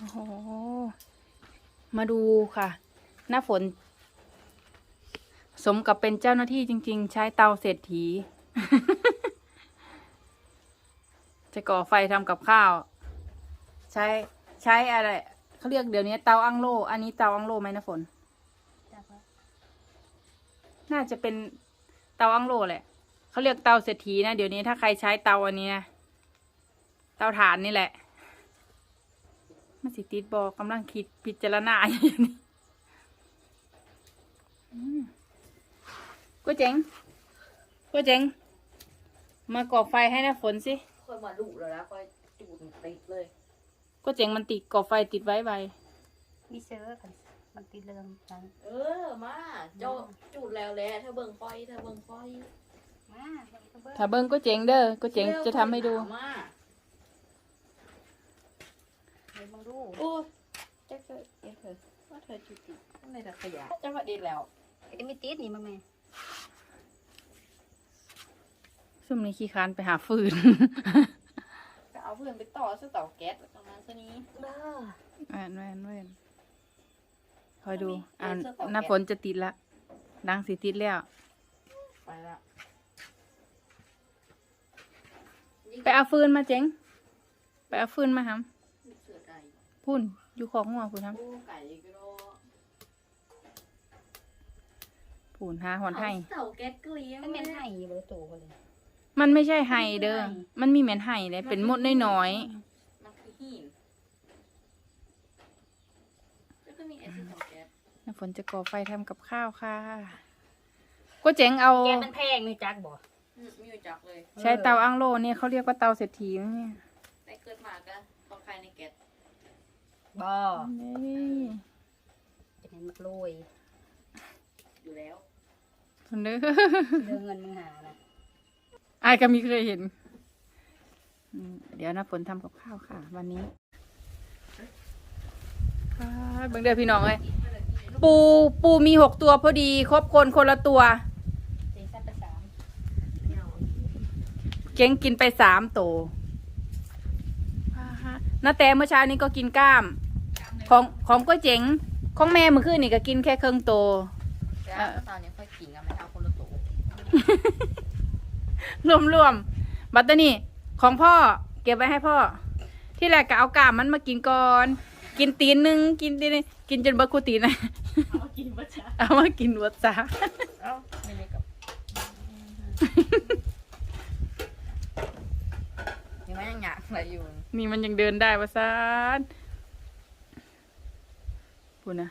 โอ้โห มาดูค่ะ หน้าฝน สมกับเป็นเจ้าหน้าที่จริง ๆ ใช้เตาเศรษฐี จะก่อไฟทำกับข้าว ใช้ใช้อะไรเขาเรียกเดี๋ยวนี้เตาอังโล อันนี้เตาอังโลไหมนะฝน น่าจะเป็นเตาอังโลแหละเขาเรียกเตาเศรษฐีนะ เดี๋ยวนี้ถ้าใครใช้เตาอันนี้นะเตาถ่านนี่แหละ มันสิติดบอกกำลังคิดพิจารณาอยู่นี่อืมกูเจ๋งกูเจ๋งมาก่อไฟให้นะฝนสิค่อยมาดุแล้วนะค่อยจูดติดเลยกูเจ๋งมันติดก่อไฟติดไว้ไวมีเชื้อกันมันติดเรื่องกันเออมาเจ้าจูดแล้วแหละถ้าเบิ่งไฟถ้าเบิ่งไฟมาเบิ่งเบิ่งถ้าเบิ้งกูเจ๋งเด้อกูเจ๋งจะทำให้ดูมา เบิ่งดูโอ้ยเจ๊เธอเจ๊เธอว่าเธอจุดติดข้างในถังขยะจะมาดีแล้วไอ้มีติดนี่มาแม่ซุ่มนี้ขี้ค้านไปหาฟืน ก็เอาเพื่อนไปต่อซื้อเตาแก๊สแล้วประมาณเท่านี้บ้าแว่นแว่นแว่นคอยดูอัอ่านนนี้เสื้อเกราะหน้าแก๊สฝนจะติดละดังสีติดแล้ว ไปละไปเอาฟืนมาเจ๋งไปเอาฟืนมาหเสือไก่ำ พุ่นอยู่ของหัวพุ่นทโอ้ไก่ก็รอำพุ่นหาหอนให้เตาแก๊สเกลียวมันเป็นไห้อยู่บ่โตเลย มันไม่ใช่ไห้เด้อไห้มันมีเหม็นไห้เลย เป็นมดน้อยมันคือหินแล้วก็มีไอ้ซื้อเตาแก๊สๆน้าฝนจะก่อไฟทำกับข้าวค่ะ ก็เจ๋งเอา แกมันแพงนี่จักบ่อืมไมีอยู่จักเลยใช้เตาอังโลเนี่ยเขาเรียกว่าเตาเศรษฐีนะเนี่ยแต่เกิดมาก็ต้องใครในแก๊ส บ่นี่จะให้มันโรยอยู่แล้วคนเด้อเรื่องเงินมึงหานะอายก็มีเคยเห็นอืมเดี๋ยวนะฝนทำกับข้าวค่ะ วันนี้ค่ะเบิ่งเด้อพี่น้องเอ้ยปูปูมีหกตัวพอดี ครบคนคนละตัวเจ๊ซัดไปสามเก้งกินไปสามตัว น้าแต่เมื่อเช้านี้ก็กินกล้าม ของของก็เจ๋งของแม่เมื่อคืนนี่ก็กินแค่เครื่องโต แต่เออตอนนี้ค่อยกินกันไม่เอาคนละตัวรวมๆบัตเตอร์นี่ของพ่อเก็บไว้ให้พ่อ ที่แรกก็เอากล้ามมันมากินก่อน กินตีนหนึงกินตีนกินจนเบิร์คูตีนนะ เอากินปะจ๊ะเอามากินวัดจ้า เอ้าไม่ได้กับยัง ไม่ยังหยาอะไรอยู่นี่มันยังเดินได้วะซานพูดนะ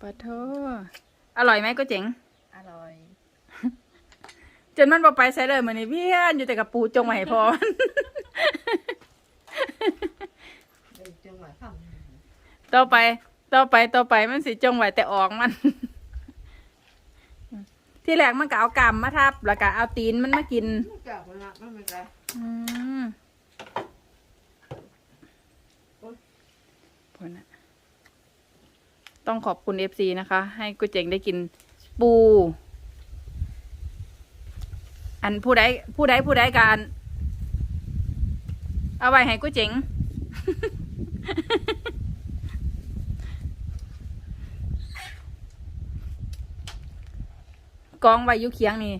ปะโทอร่อยไหมก็เจ๋ง อร่อย จนมันบอกไปใส่เลยเหมือนนี่เพี้ยนอยู่แต่กับปูจงมาให้พอจังหวะคต่อไป ต่อไป ต่อไปมันสิจงไว้แต่ออกมัน ที่แรกมันก็เอากำมาทับ แล้วก็เอาตีนมันมากินำจับมันละไม่เป็นไร อืมพอนะต้องขอบคุณเอฟซีนะคะ ให้กูเจงได้กินปู อันผู้ใดผู้ใดผู้ใดการ เอาไว้ให้กูเจงกองไว้ยู่เคียงนี่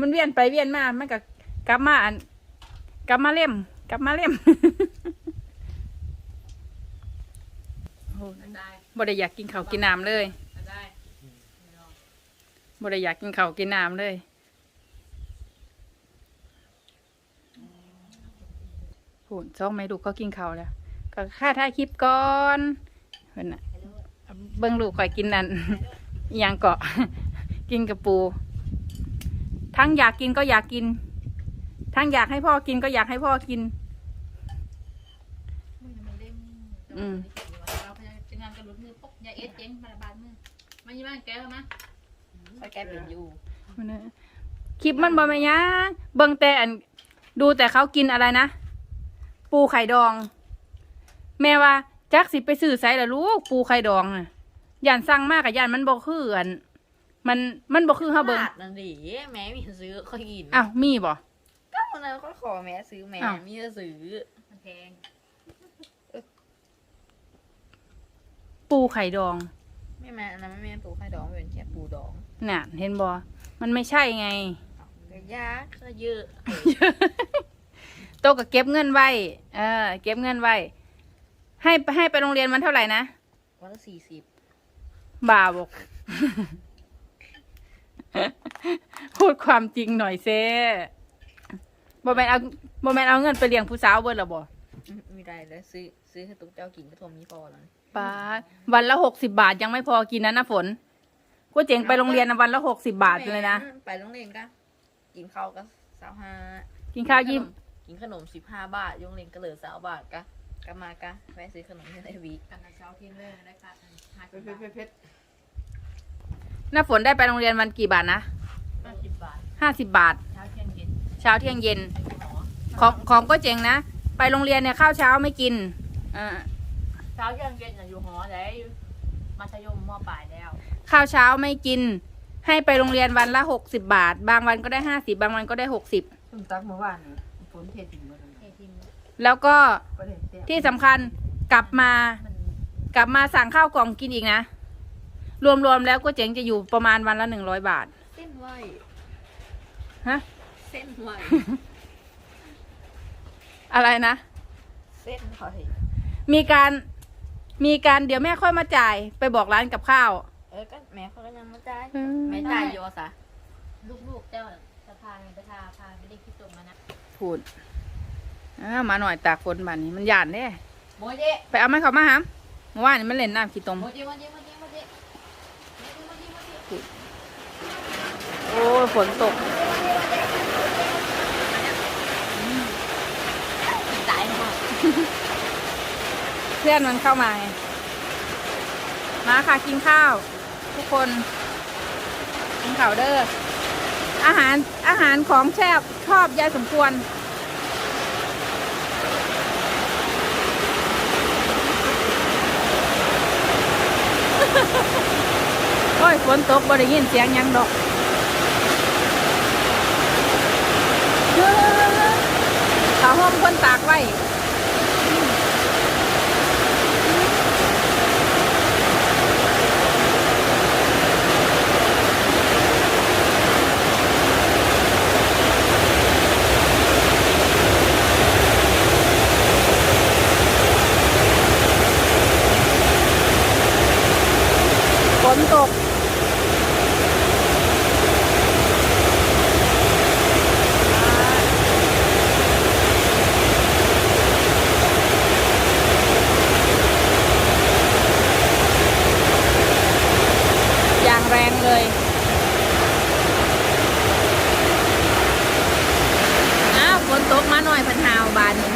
มันเวียนไปเวียนมามันก็กลับมาอัน ลับมาเล่ม กลับมาเล่มโอ้ได้บ่ได้อยากกินข้าวกินน้ำเลยได้บ่ได้อยากกินข้าวกินน้ำเลยพูดซ้องไม่ลูกเขากินข้าวแล้ว ก็ค่าถ่ายคลิปก่อนเพิ่นน่ะเบิ่งลูกข่อยกินนั่นอิหยังเกาะกินกับปู ทั้งอยากกินก็อยากกิน ทั้งอยากให้พ่อกินก็อยากให้พ่อกิน มือมันเล่มอืม เราพยายามจะงานกระลุดมือปุ๊บยาเอสเจ๊งมาระบาดมือมายี่บ้านแกแล้วมะไปแกเป็นอยู่คลิปมันบ่แม่นหยังเบิ่งแต่อันดูแต่เขากินอะไรนะ ปูไข่ดอง แม่ว่าจักสิไปซื้อไสล่ะลูกปูไข่ดองน่ะย่านสั่งมากกับย่านมันบ่คืออัน มันมันบ่คือเฮาเบิ่งตลดนั่นดิแม่มีซื้อค่อยกินอ้าวมีบ่ก็ วันนั้นก็ขอแม่ซื้อแม่อ้าวมีจะซื้อมันแพงไข่ดอง ไม่แม่อันนั้นไม่แม่ปูไข่ดองเป็นแค่ปูดองน่ะ เห็นบอมันไม่ใช่ไงก็ยากก็เยอะโตก็เก็บเงินไว้ เออ เก็บเงินไว้ ให้ให้ไปโรงเรียนมันเท่าไหร่นะ วันละสี่สิบ บ่าบอก พูดความจริงหน่อยเซ่ บอแมนเอาบอแมนเอาเงินไปเลี้ยงผู้สาวเบิดหรอบอมีได้แล้วซื้อซื้อให้ตุ๊กเจ้ากินก็ทวมีพอแล้วป้าดวันละหกสิบาทยังไม่พอกินนะนะฝนกูเจ๋งไปโรงเรียนนะวันละหกสิบาทเลยนะ ไปโรงเรียนก็กินข้าวก็สาวห้ากินข้าวยิ้มกินขนมสิบห้าบาทโรงเรียนก็เหลือสาวบาทกะกะมากะแวะซื้อขนมที่ในวีกันเช้าเที่ยงเลยได้ค่ะห้าสิบบาทน้าฝนได้ไปโรงเรียนวันกี่บาทนะห้าสิบบาทห้าสิบบาท เช้าเที่ยงเย็น เช้าเที่ยงเย็นไปหมอของของก็เจ๋งนะ ไปโรงเรียนเนี่ยข้าวเช้าไม่กินอ่าเช้าเที่ยงเย็นอยู่หอได้มัธยมมปลายแล้ว ข้าวเช้าไม่กิน ให้ไปโรงเรียนวันละหกสิบบาท บางวันก็ได้ห้าสิบบางวันก็ได้หกสิบต้มตักเมื่อวานนี่ฝนเททิ้งหมดแล้วเทนะทิมแล้วก็ประเด็นเสียที่สำคัญกลับมามันกลับมาสั่งข้าวกล่องกินอีกนะ รวมๆแล้วก็เจ๋งจะอยู่ประมาณวันละหนึ่งร้อยบาทเส้นไหวฮะ เส้นไหวอะไรนะ เส้นไหวมีการมีการเดี๋ยวแม่ค่อยมาจ่าย ไปบอกร้านกับข้าว เออก็แม่เขาก็ยังไม่จ่ายอืมแม่จ่ายโยสะลูกๆเจ้าจะพาไงจะพาพาไปเด็กที่ตรงมานะพูดอ่ามาหน่อยตากฝนบ้านนี้มันหยาดเด้โมเจไปเอาไม้เขามาหามเมื่อวานนี้มันเล่นน้ำขี้ตม โมเจโมเจโมเจโมเจโมเจโมเจโมเจโอ้ยฝนตกตายมาก เพื่อนมันเข้ามามาค่ะกินข้าว ทุกคนกินข้าวเด้ออาหารอาหารของแซ่บชอบยายสมควร โอ้ยฝนตกบ่ได้ยินเสียงยังดอกขาห้อมคนตากไว้ ฝนตก อย่างแรงเลย อ้าวฝนตกมาหน่อยพันหาวบานนี้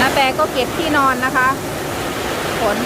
นาแต่ก็ เก็บที่นอนนะคะ ขน